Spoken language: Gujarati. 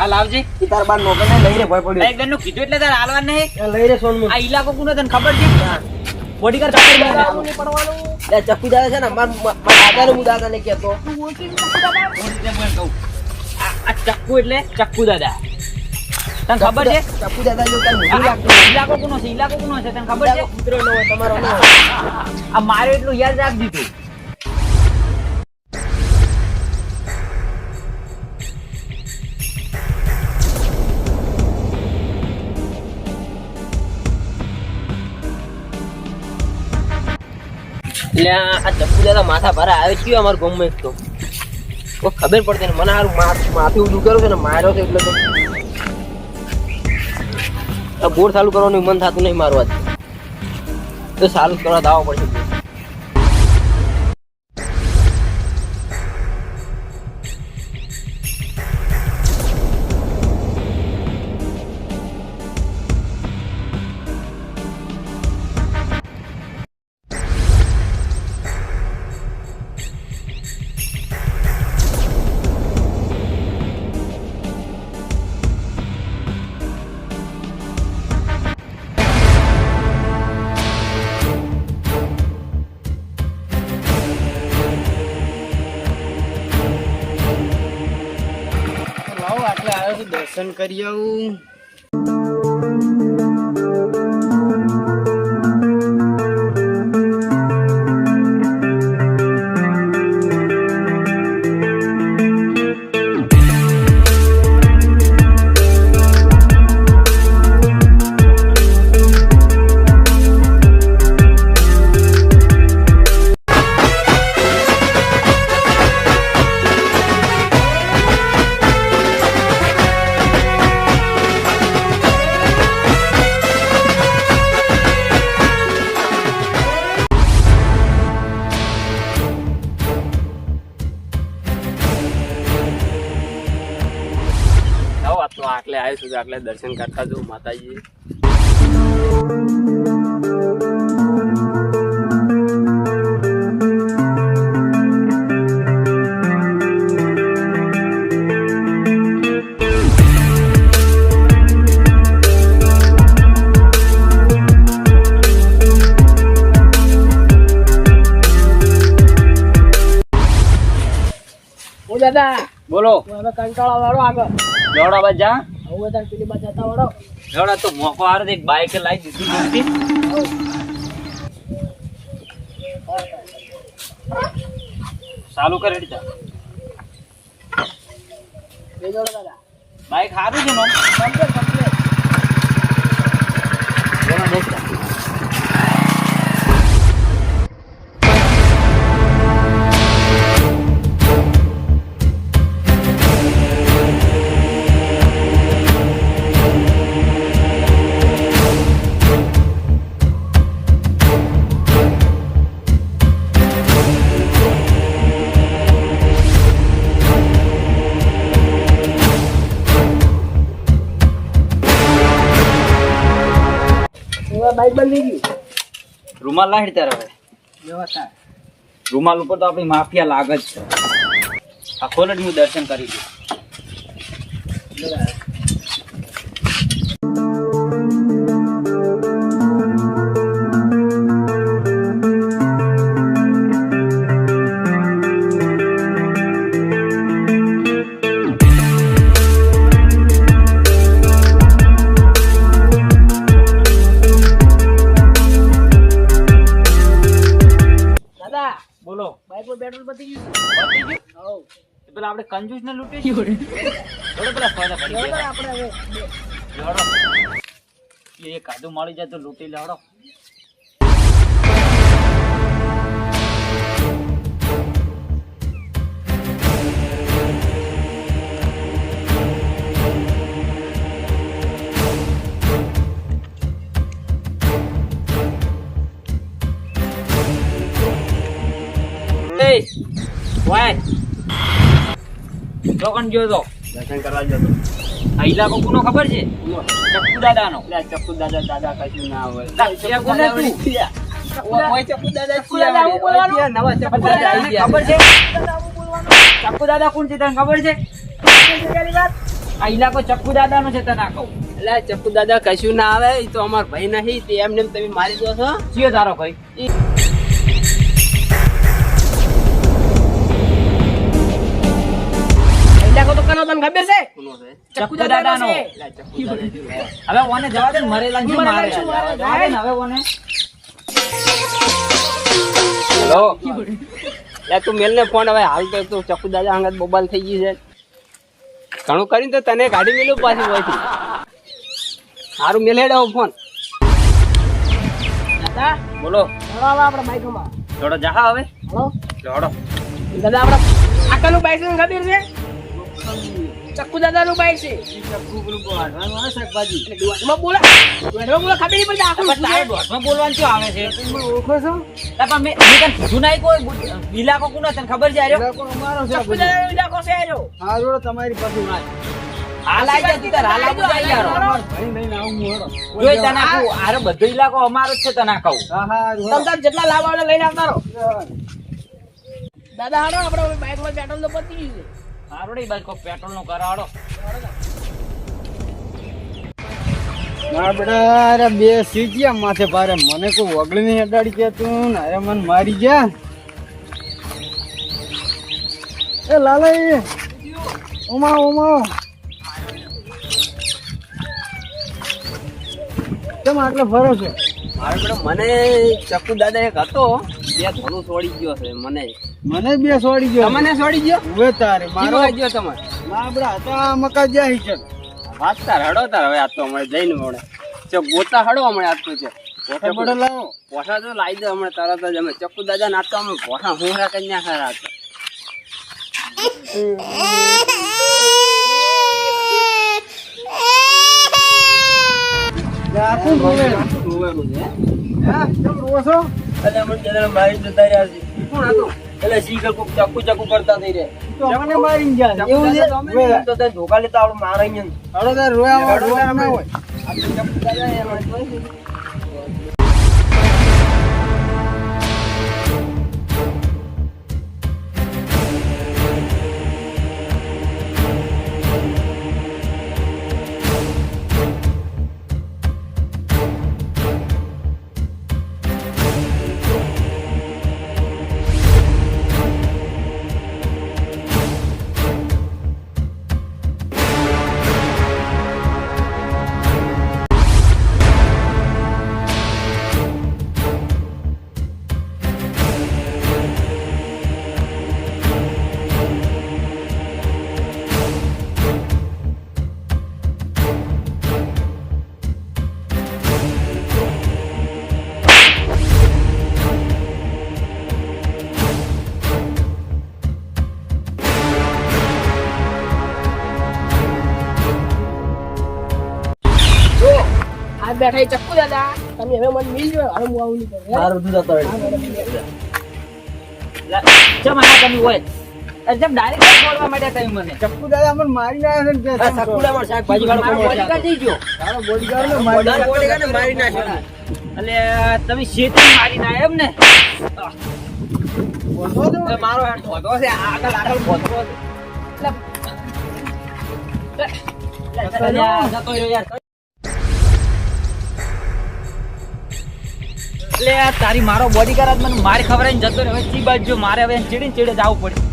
આ લાવજે. ઈ તાર બાર નોકર ને લઈ રે ભય પડ્યો. એક નું કીધું એટલે તારે હાલવા નહીં. એ લઈ રે આ ઇલાકો કોનો તને ખબર છે? બોડીગાર્ડ પકડી લીધા. લે ચક્કુ દાદા છે ને માર કહેતો. બોલ કહું. આ ચક્કુ એટલે ચક્કુ દાદા. તને ખબર છે? ચક્કુ દાદા જો મોઢું આ લાગતું ઇલાકો કોનો છે? ઇલાકો કોનો છે? તને ખબર છે? કૂતરો ન તમારો આ મારે એટલું યાદ રાખજે તું. એટલે આ ચપ્પુ દાદા માથા ભારે આવે છે અમાર ગમે તો? કોઈ ખબર પડતી ને મને મા- માથું ઊંધું કર્યું છે ને માર્યો છે એટલે તો. ગોળ ચાલુ કરવાનું મન થતું નહીં મારવાથી. તો ચાલુ કરવા દાવો પડશે. દર્શન કરી આવું. તો આટલે આવ્યો છું આટલે દર્શન કરતા જવું માતાજી. બોલો. હવે કંટાળા વાળો આગળ. દોડા બાદ જા હવે તાર પેલી બાજુ જતા વાળો. દોડા તો મોકો હારે એક બાઈક લાવી દીધી. ચાલુ કરે એટલે જા. બે જોડો દાદા. બાઈક સારું છે નો કમ્પ્લેટ કમ્પ્લેટ દોડા બાઈક બંધ ગયું. રૂમાલ લાવી ત્યારે હવે. રૂમાલ ઉપર તો આપણી માફિયા લાગ જ છે. આ ખોલ જ હું દર્શન કરી દઉં બોલો પેટ્રોલ પતી ગયું પતી ગયું? પેલા આપણે કંજૂસ ને લૂંટી જોડે પેલા જોડો ગયા. આપણે હવે લેવડો. એ કાદુ મળી જાય તો લૂંટી લેવડો એ વાય. ચોકન ગયો તો. દર્શન કરવા જતો આ ઇલાકો કોનો ખબર છે? ચક્કુ દાદાનો ચક્કુ દાદા દાદા કશું ના હોય. ચક્કુ દાદા દાદા દાદા ગયા. દાદા કોણ છે તને ખબર છે? આ ઇલાકો ચક્કુ દાદાનો છે તને કહું. એટલે ચક્કુ દાદા કશું ના આવે એ તો અમાર ભાઈ નહીં તે એમને એમ તમે મારી દો છો. જીઓ તારો ભાઈ. ખબર છે? છે? ચક્કુ દાદા નો હવે ઓને જવા દે મરેલા શું મારે? જવા દે હવે ઓને. હેલો? લે તું મેલ ને ફોન. હવે હાલ તો તું ચક્કુ દાદા અંગત બોબાલ થઈ ગઈ છે. ઘણું કરીને તો તને ગાડી મેલું પાછી હોયથી સારું મેલ હેડો ફોન. દાદા? બોલો. આપણે બાઈકમાં. જોડો જા હવે. જોડો. દાદા આપણે આકાનું બાઈક છે ખબર છે? ચક્કુ દાદાનું બાઈક છે દોઢમાં બોલા દોઢમાં બોલા ખબર નહીં પડતી આખું દોઢમાં બોલવાનું શું આવે છે ઓળખો છો પણ મેં મેં તને કીધું નહીં કોઈ બિલાકો કોનો તને ખબર છે આર્યો ચક્કુ દાદાનો ઇલાકો છે એનો હાલ આઈ જા તું તાર હાલ આવું જાય યાર જોઈ તને કહું આરો બધો ઇલાકો અમારો જ છે તને કહું તમ જેટલા લાવવા લઈને આવતા દાદા હાડો આપણે બાઈકમાં પેટ્રોલ તો પતી ગયું છે હારો કોઈ પેટ્રોલ નો મારા બેટા અરે બે સીજ્યા માથે ભારે. મને કોઈ વગડી નહીં અડાડી કે તું ને? અરે મને મારી ગયા એ લાલાઈ. ઉમા ઉમા કેમ આટલો ફરો છો? મારે મને ચક્કુ દાદા એક હતો. બે ઘણું છોડી ગયો છે મને. મને બે છોડી ગયો તમને છોડી ગયો? ઉભે તારે મારો મારો ગયો તમારે? મારા હતા મકા જ્યાં હિચર વાત તાર હડો તાર હવે આજ તો જઈને મળે છે ગોતા હડો હમણાં આજ છે. પોતે પડે લાવો. પોઠા તો લાવી દે હમણાં તરત જ. અમે ચક્કુ દાદા નાખતો અમે પોઠા ખરા હતા હા કેમ રોવો છો? મને જરા મારી જતા રહ્યા છે. કોણ હતું? એટલે શીખર કોક ચક્કુ ચક્કુ કરતા થઈ રહે. તો મારી ગયા. એવું છે? તો તને ધોકા લેતા આવડે મારે અહીંયા. હળો તાર રોયા રોયા ના હોય. આપણે ચક્કુ દાદા બેઠા ચક્કુ દાદા. તમે હવે મને મિલજો હવે હું આવું નહીં કરું મારું દૂધ હતો ચમ આ તમે હોય? એકદમ ડાયરેક્ટ બોલવા માંડ્યા તમે મને. ચક્કુ દાદા મને મારી ના છે ને કે આ સકુડામાં શાકભાજી વાળો બોડીગાર્ડ જઈ ગયો તારો બોડીગાર્ડ ને મારી બોડીગાર્ડ ને મારી નાખ્યો એટલે તમે શેતી મારી ના એમ ને? મારો હેડ ધોધો છે આગળ આગળ ધોધો એટલે જતો રહ્યો યાર. એટલે યાર, તારી મારો બોડીગાર્ડ મને મારી ખબર જતો રહ્યો ચી બાજુ મારે હવે ચીડીને ચીડે જવું પડે.